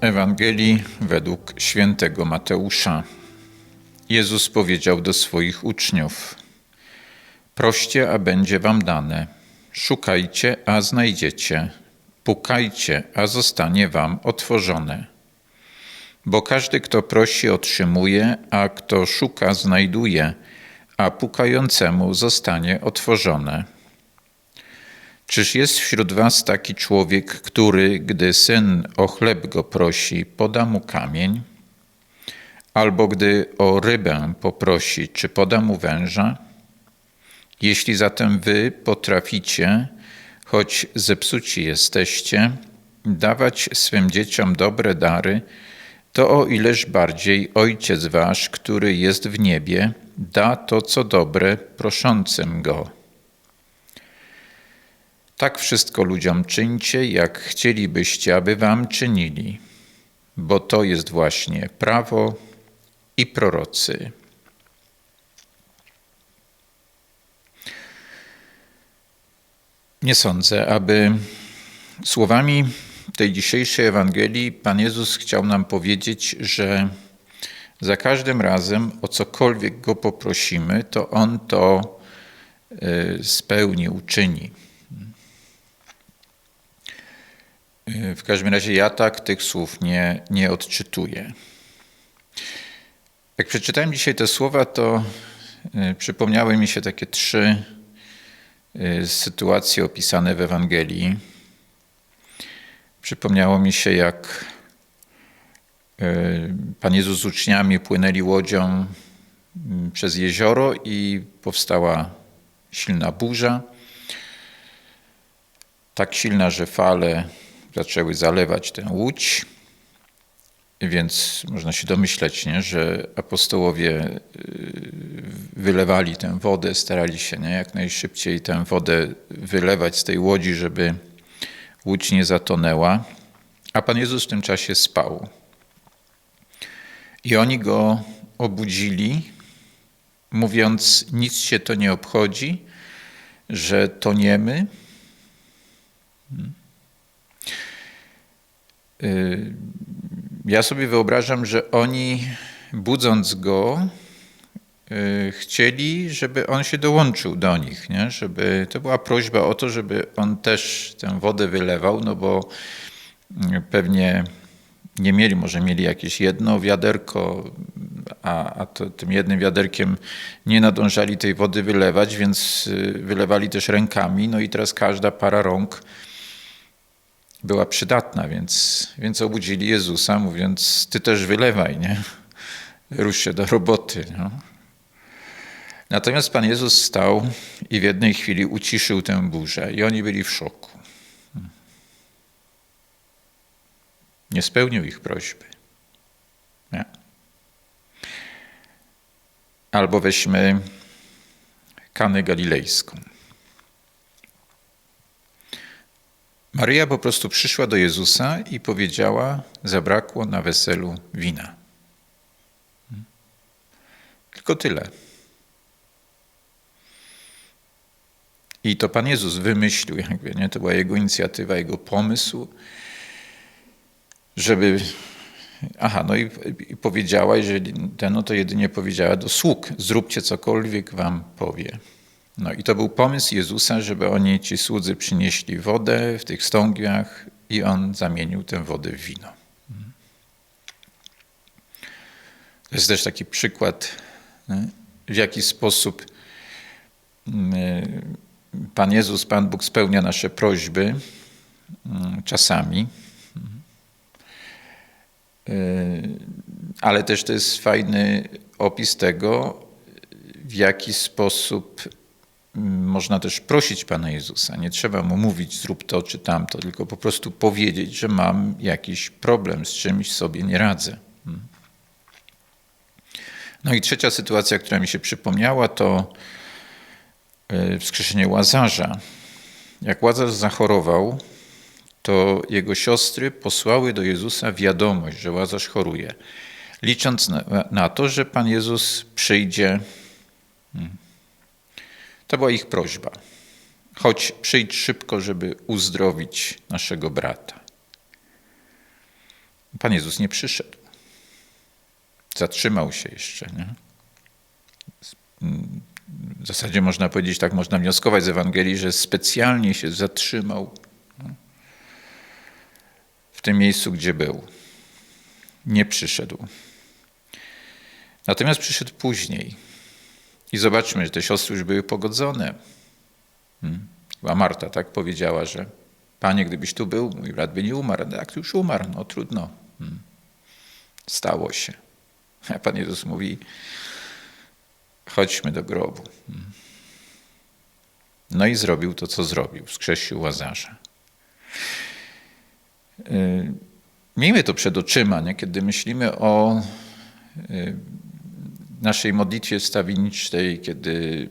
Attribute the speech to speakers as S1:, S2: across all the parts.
S1: Ewangelii według świętego Mateusza. Jezus powiedział do swoich uczniów: Proście, a będzie wam dane. Szukajcie, a znajdziecie. Pukajcie, a zostanie wam otworzone. Bo każdy, kto prosi, otrzymuje, a kto szuka, znajduje, a pukającemu zostanie otworzone. Czyż jest wśród was taki człowiek, który, gdy syn o chleb go prosi, poda mu kamień? Albo gdy o rybę poprosi, czy poda mu węża? Jeśli zatem wy potraficie, choć zepsuci jesteście, dawać swym dzieciom dobre dary, to o ileż bardziej Ojciec Wasz, który jest w niebie, da to, co dobre proszącym Go. Tak wszystko ludziom czyńcie, jak chcielibyście, aby wam czynili, bo to jest właśnie prawo i prorocy. Nie sądzę, aby słowami tej dzisiejszej Ewangelii Pan Jezus chciał nam powiedzieć, że za każdym razem o cokolwiek Go poprosimy, to On to y, spełni, uczyni. W każdym razie ja tak tych słów nie, nie odczytuję. Jak przeczytałem dzisiaj te słowa, to y, przypomniały mi się takie trzy sytuacje opisane w Ewangelii. Przypomniało mi się, jak Pan Jezus z uczniami płynęli łodzią przez jezioro i powstała silna burza. Tak silna, że fale zaczęły zalewać tę łódź. Więc można się domyśleć, nie, że apostołowie y, wylewali tę wodę, starali się nie, jak najszybciej tę wodę wylewać z tej łodzi, żeby łódź nie zatonęła. A Pan Jezus w tym czasie spał. I oni go obudzili, mówiąc: Nic się to nie obchodzi, że toniemy. Hmm. Y, ja sobie wyobrażam, że oni, budząc go, y, chcieli, żeby on się dołączył do nich, nie? żeby to była prośba o to, żeby on też tę wodę wylewał, no bo y, pewnie nie mieli, może mieli jakieś jedno wiaderko, a, a to, tym jednym wiaderkiem nie nadążali tej wody wylewać, więc wylewali też rękami, no i teraz każda para rąk była przydatna, więc, więc obudzili Jezusa, mówiąc, ty też wylewaj, nie? Rusz się do roboty. No. Natomiast Pan Jezus stał i w jednej chwili uciszył tę burzę i oni byli w szoku. Nie spełnił ich prośby. Nie. Albo weźmy Kanę Galilejską. Maryja po prostu przyszła do Jezusa i powiedziała: Zabrakło na weselu wina. Tylko tyle. I to Pan Jezus wymyślił, jakby, nie? to była jego inicjatywa, jego pomysł, żeby. Aha, no i, i powiedziała, jeżeli ten, no to jedynie powiedziała do sług: zróbcie cokolwiek wam powie. No i to był pomysł Jezusa, żeby oni, ci słudzy, przynieśli wodę w tych stągwiach i on zamienił tę wodę w wino. To jest też taki przykład, w jaki sposób mm, Pan Jezus, Pan Bóg spełnia nasze prośby mm, czasami. Ale też to jest fajny opis tego, w jaki sposób można też prosić Pana Jezusa. Nie trzeba mu mówić, zrób to czy tamto, tylko po prostu powiedzieć, że mam jakiś problem, z czymś sobie nie radzę. Hmm. No i trzecia sytuacja, która mi się przypomniała, to e, wskrzeszenie Łazarza. Jak Łazarz zachorował, to jego siostry posłały do Jezusa wiadomość, że Łazarz choruje, licząc na, na to, że Pan Jezus przyjdzie. To była ich prośba. Choć przyjdź szybko, żeby uzdrowić naszego brata. Pan Jezus nie przyszedł. Zatrzymał się jeszcze. Nie? W zasadzie można powiedzieć, tak można wnioskować z Ewangelii, że specjalnie się zatrzymał w tym miejscu, gdzie był. Nie przyszedł. Natomiast przyszedł później. I zobaczmy, że te siostry już były pogodzone. Hmm. Chyba Marta tak powiedziała, że Panie, gdybyś tu był, mój brat by nie umarł. Jak już umarł, no trudno. Hmm. Stało się. A Pan Jezus mówi, chodźmy do grobu. Hmm. No i zrobił to, co zrobił. Wskrzesił Łazarza. Y, miejmy to przed oczyma, nie? kiedy myślimy o y, naszej modlitwie wstawienniczej, kiedy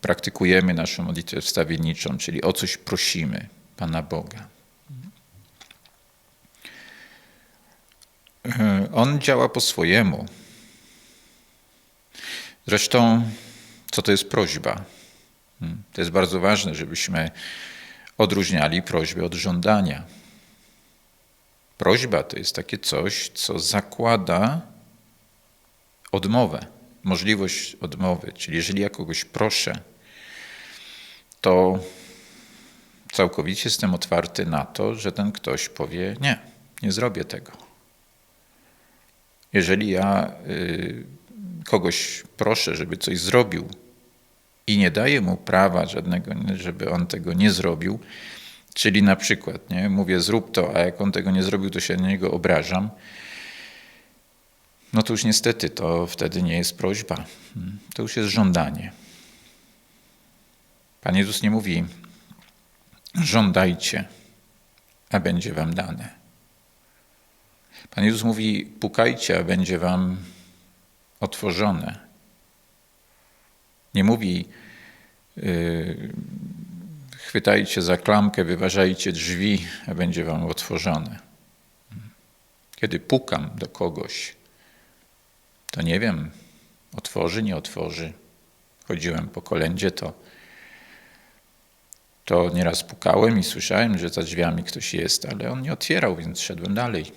S1: praktykujemy naszą modlitwę wstawienniczą, czyli o coś prosimy Pana Boga. Y, on działa po swojemu. Zresztą, co to jest prośba? Hmm, to jest bardzo ważne, żebyśmy odróżniali prośbę od żądania. Prośba to jest takie coś, co zakłada odmowę, możliwość odmowy. Czyli jeżeli ja kogoś proszę, to całkowicie jestem otwarty na to, że ten ktoś powie: Nie, nie zrobię tego. Jeżeli ja y, kogoś proszę, żeby coś zrobił i nie daję mu prawa żadnego, żeby on tego nie zrobił, Czyli na przykład, nie, mówię zrób to, a jak on tego nie zrobił, to się na niego obrażam. No to już niestety to wtedy nie jest prośba, to już jest żądanie. Pan Jezus nie mówi żądajcie, a będzie wam dane. Pan Jezus mówi pukajcie, a będzie wam otworzone. Nie mówi yy, chwytajcie za klamkę, wyważajcie drzwi, a będzie wam otworzone. Kiedy pukam do kogoś, to nie wiem, otworzy, nie otworzy. Chodziłem po kolędzie, to, to nieraz pukałem i słyszałem, że za drzwiami ktoś jest, ale on nie otwierał, więc szedłem dalej.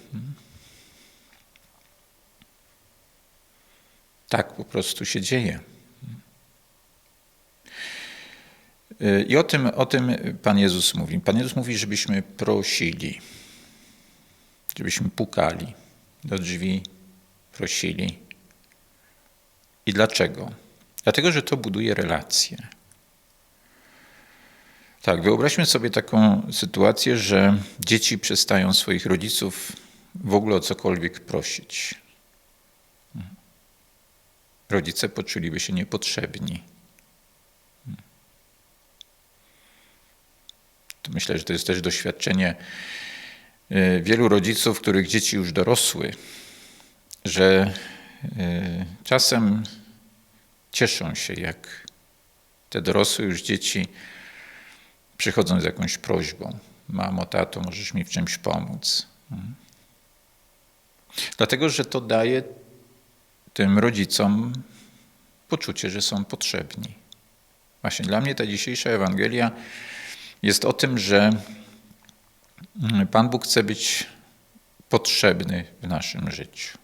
S1: Tak po prostu się dzieje. I o tym, o tym Pan Jezus mówi. Pan Jezus mówi, żebyśmy prosili, żebyśmy pukali do drzwi, prosili. I dlaczego? Dlatego, że to buduje relacje. Tak, wyobraźmy sobie taką sytuację, że dzieci przestają swoich rodziców w ogóle o cokolwiek prosić. Rodzice poczuliby się niepotrzebni. Myślę, że to jest też doświadczenie e, wielu rodziców, których dzieci już dorosły, że e, czasem cieszą się, jak te dorosłe już dzieci przychodzą z jakąś prośbą. Mamo, tato, możesz mi w czymś pomóc. Mhm. Dlatego, że to daje tym rodzicom poczucie, że są potrzebni. Właśnie dla mnie ta dzisiejsza Ewangelia jest o tym, że mm, Pan Bóg chce być potrzebny w naszym życiu.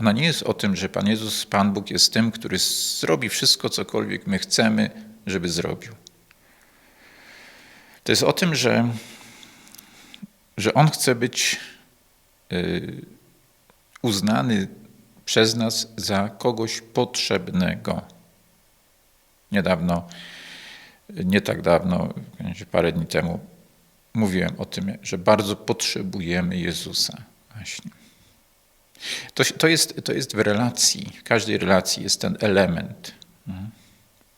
S1: Ona nie jest o tym, że Pan Jezus, Pan Bóg jest tym, który zrobi wszystko, cokolwiek my chcemy, żeby zrobił. To jest o tym, że, że On chce być y, uznany przez nas za kogoś potrzebnego. Niedawno nie tak dawno, parę dni temu, mówiłem o tym, że bardzo potrzebujemy Jezusa. Właśnie. To, to, jest, to jest w relacji, w każdej relacji jest ten element. Mhm.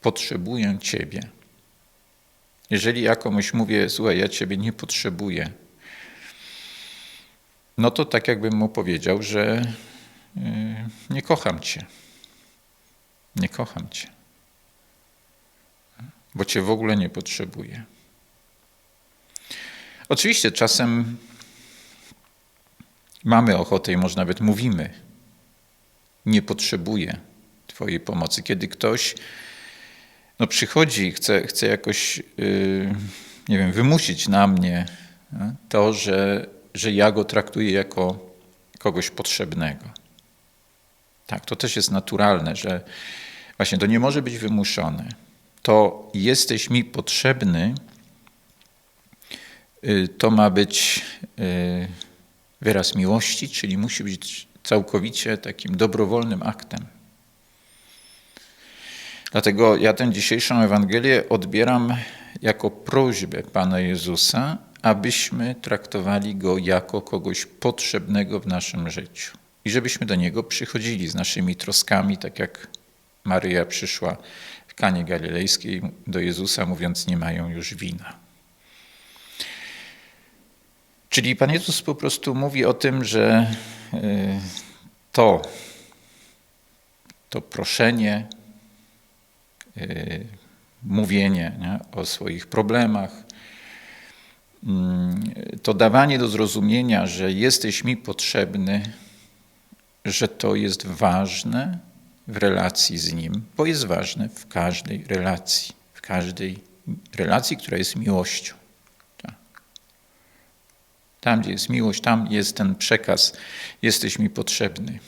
S1: Potrzebuję Ciebie. Jeżeli ja komuś mówię, słuchaj, ja Ciebie nie potrzebuję, no to tak jakbym mu powiedział, że y, nie kocham Cię. Nie kocham Cię bo Cię w ogóle nie potrzebuje. Oczywiście czasem mamy ochotę i może nawet mówimy, nie potrzebuję Twojej pomocy. Kiedy ktoś no, przychodzi chce, chce jakoś, yy, nie wiem, wymusić na mnie to, że, że ja go traktuję jako kogoś potrzebnego. Tak, to też jest naturalne, że właśnie to nie może być wymuszone. To jesteś mi potrzebny, y, to ma być y, wyraz miłości, czyli musi być całkowicie takim dobrowolnym aktem. Dlatego ja tę dzisiejszą Ewangelię odbieram jako prośbę Pana Jezusa, abyśmy traktowali Go jako kogoś potrzebnego w naszym życiu i żebyśmy do Niego przychodzili z naszymi troskami, tak jak Maryja przyszła w Kanie Galilejskiej do Jezusa, mówiąc, nie mają już wina. Czyli Pan Jezus po prostu mówi o tym, że y, to, to proszenie, y, mówienie nie, o swoich problemach, mm, to dawanie do zrozumienia, że jesteś mi potrzebny, że to jest ważne w relacji z Nim, bo jest ważne w każdej relacji, w każdej relacji, która jest miłością. Tam, gdzie jest miłość, tam jest ten przekaz, jesteś mi potrzebny.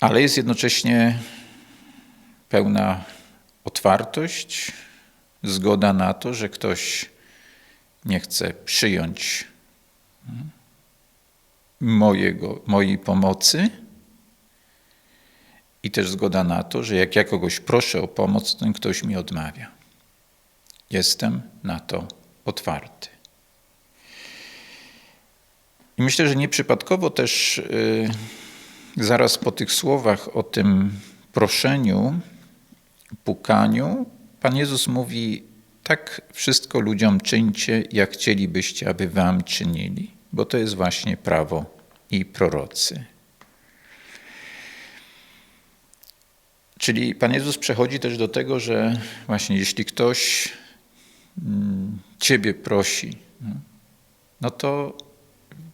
S1: Ale jest jednocześnie pełna otwartość, zgoda na to, że ktoś nie chce przyjąć mojego, mojej pomocy i też zgoda na to, że jak ja kogoś proszę o pomoc, ten ktoś mi odmawia. Jestem na to otwarty. I myślę, że nieprzypadkowo też yy, zaraz po tych słowach o tym proszeniu, pukaniu, Pan Jezus mówi: Tak wszystko ludziom czyńcie, jak chcielibyście, aby wam czynili, bo to jest właśnie prawo i prorocy. Czyli Pan Jezus przechodzi też do tego, że właśnie jeśli ktoś Ciebie prosi, no to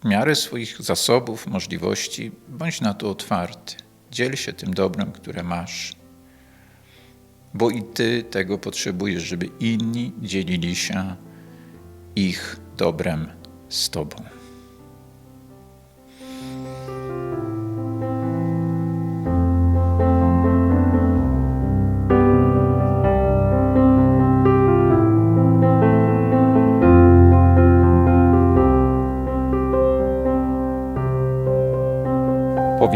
S1: w miarę swoich zasobów, możliwości, bądź na to otwarty. Dziel się tym dobrem, które masz, bo i Ty tego potrzebujesz, żeby inni dzielili się ich dobrem z Tobą.